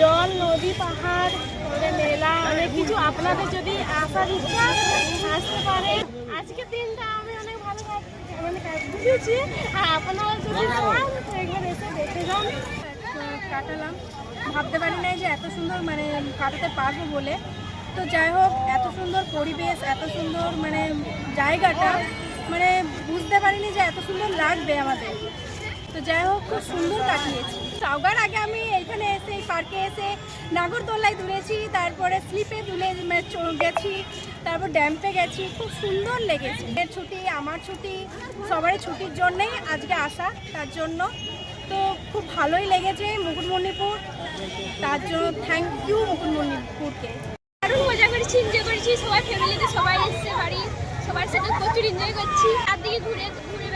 জল, নদী, পাহাড় মেলা, অনেক কিছু। আপনাদের যদি আসার ইচ্ছা আসতে পারে, আজকের দিনটা আমি অনেক ভালো মানে বুঝেছি। আর আপনারা যদি একবার এসে দেখে যান। কাটালাম। ভাবতে পারি নাই যে এত সুন্দর মানে কাটাতে পারব বলে। তো যাই হোক, এত সুন্দর পরিবেশ, এত সুন্দর মানে জায়গাটা মানে বুঝতে পারিনি যে এত সুন্দর লাগবে আমাদের। তো যাই হোক, খুব সুন্দর কাটিয়েছি। সবার আগে আমি এখানে পার্কে এসে নাগরদোলায় দুলেছি, তারপরে স্লিপে দুলে গেছি, তারপর ড্যাম্পে গেছি। খুব সুন্দর লেগেছে। এর ছুটি, আমার ছুটি, সবারই ছুটির জন্যেই আজকে আসা, তার জন্য। তো খুব ভালোই লেগেছে মুকুটমণিপুর। তার জন্য থ্যাংক ইউ মুকুটমণিপুরকে। দারুণ মজা করেছি এনজয় করেছি। সবাই ফ্যামিলিতে সবাই এসছে, বাড়ি। সবার সাথে প্রচুর এনজয় করছি। চারদিকে ঘুরে ঘুরে